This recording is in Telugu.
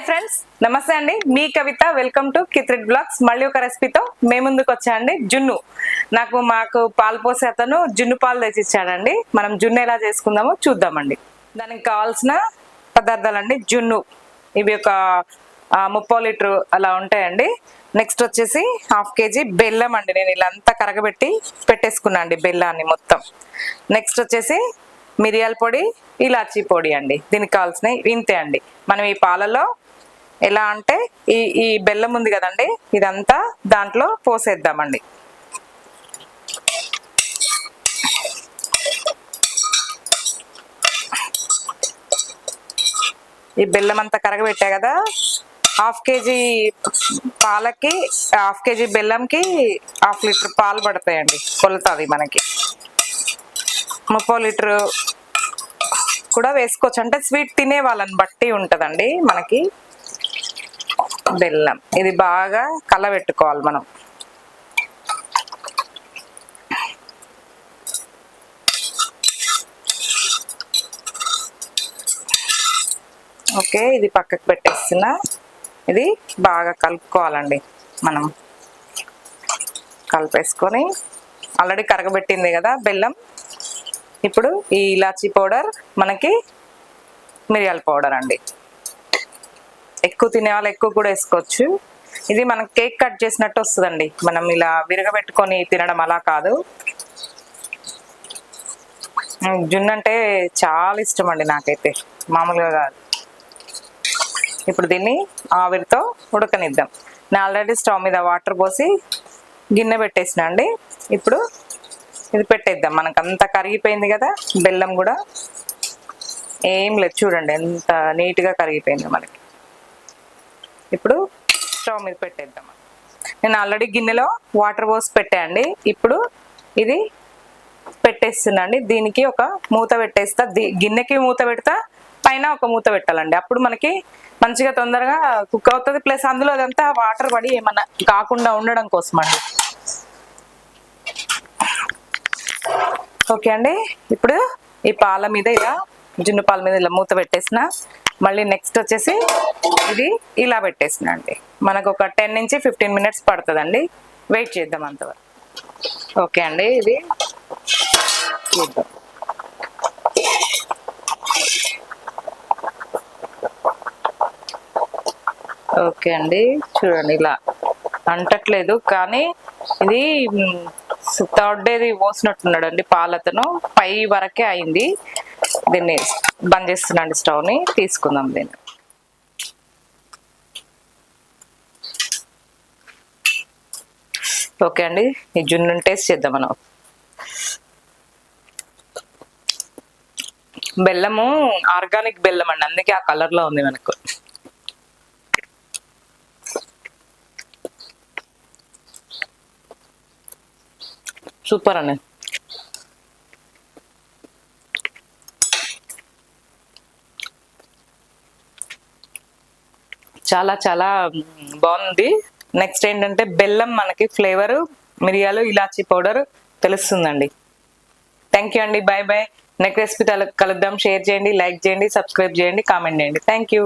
Hi friends. నమస్తే అండి. మీ కవిత వెల్కమ్ టు కిత్రిడ్ బ్లాగ్స్. మళ్ళీ ఒక రెసిపీతో మే ముందుకు వచ్చాయండి జున్ను. నాకు మాకు పాలు పోసే అతను జున్ను పాలు తెచ్చిచ్చాడండి. మనం జున్ను ఎలా చేసుకుందామో చూద్దామండి. దానికి కావాల్సిన పదార్థాలండి జున్ను. ఇవి ఒక ముప్పో లీటర్ అలా ఉంటాయండి. నెక్స్ట్ వచ్చేసి హాఫ్ కేజీ బెల్లం అండి. నేను ఇలా అంతా కరగబెట్టి పెట్టేసుకున్నా అండి బెల్లాన్ని మొత్తం. నెక్స్ట్ వచ్చేసి మిరియాల పొడి ఇలాచీ పొడి అండి. దీనికి కావాల్సినవి ఇంతే అండి. మనం ఈ పాలలో ఎలా అంటే ఈ ఈ బెల్లం ఉంది కదండి ఇదంతా దాంట్లో పోసేద్దామండి. ఈ బెల్లం అంతా కరగబెట్టా కదా హాఫ్ కేజీ పాలకి హాఫ్ కేజీ బెల్లంకి హాఫ్ లీటర్ పాలు పడతాయండి కొలుతుంది మనకి. ముప్పై లీటర్ కూడా వేసుకోవచ్చు. అంటే స్వీట్ తినే వాళ్ళని బట్టి ఉంటుందండి మనకి. బెల్లం. ఇది బాగా కలబెట్టుకోవాలి మనం. ఓకే ఇది పక్కకు పెట్టేసిన. ఇది బాగా కలుపుకోవాలండి మనం. కలిపేసుకొని. ఆల్రెడీ కరగబెట్టింది కదా బెల్లం. ఇప్పుడు ఈ ఇలాచీ పౌడర్ మనకి మిరియాల పౌడర్ అండి. ఎక్కువ తినే వాళ్ళు ఎక్కువ కూడా వేసుకోవచ్చు. ఇది మనం కేక్ కట్ చేసినట్టు వస్తుందండి. మనం ఇలా విరగబెట్టుకొని తినడం అలా కాదు. జున్ను అంటే చాలా ఇష్టం అండి నాకైతే. మామూలుగా కాదు. ఇప్పుడు దీన్ని ఆవిరితో ఉడకనిద్దాం. నేను ఆల్రెడీ స్టవ్ మీద వాటర్ పోసి గిన్నె పెట్టేసిన అండి. ఇప్పుడు ఇది పెట్టేద్దాం. మనకు అంత కరిగిపోయింది కదా బెల్లం కూడా. ఏం లేదు చూడండి ఎంత నీట్గా కరిగిపోయింది మనకి. ఇప్పుడు స్టవ్ మీద పెట్టేద్దాం. నేను ఆల్రెడీ గిన్నెలో వాటర్ పోసి పెట్టేయండి ఇప్పుడు ఇది పెట్టేస్తుందండి దీనికి ఒక మూత పెట్టేస్తా. గిన్నెకి మూత పెడతా పైన ఒక మూత పెట్టాలండి. అప్పుడు మనకి మంచిగా తొందరగా కుక్ అవుతుంది. ప్లస్ అందులో అదంతా వాటర్ పడి ఏమన్నా కాకుండా ఉండడం కోసం అండి ఓకే అండి. ఇప్పుడు ఈ పాల మీద ఇలా జున్ను పాల మీద ఇలా మూత పెట్టేసిన మళ్ళీ నెక్స్ట్ వచ్చేసి ఇది ఇలా పెట్టేసిన అండి. మనకు ఒక టెన్ నుంచి ఫిఫ్టీన్ మినిట్స్ పడుతుందండి. వెయిట్ చేద్దాం అంతవరకు. ఓకే అండి ఇది చూద్దాం. ఓకే అండి చూడండి ఇలా అంటట్లేదు కానీ ఇది థర్డ్ డేది పోసినట్టున్నాడు అండి పాలతను. పై వరకే అయింది. దీన్ని బంద్ చేస్తున్నాండి స్టవ్ని. తీసుకుందాం దీన్ని. ఓకే అండి ఈ జున్ను టేస్ట్ చేద్దాం మనం. బెల్లము ఆర్గానిక్ బెల్లం అండి అందుకే ఆ కలర్లో ఉంది మనకు. సూపర్ అండి. చాలా చాలా బాగుంది. నెక్స్ట్ ఏంటంటే బెల్లం మనకి ఫ్లేవర్ మిరియాలు ఇలాచీ పౌడర్ తెలుస్తుందండి. థ్యాంక్ యూ అండి. బాయ్ బాయ్ నెక్స్ట్ రెసిపీ కలుద్దాం. షేర్ చేయండి లైక్ చేయండి సబ్స్క్రైబ్ చేయండి కామెంట్ చేయండి. Thank you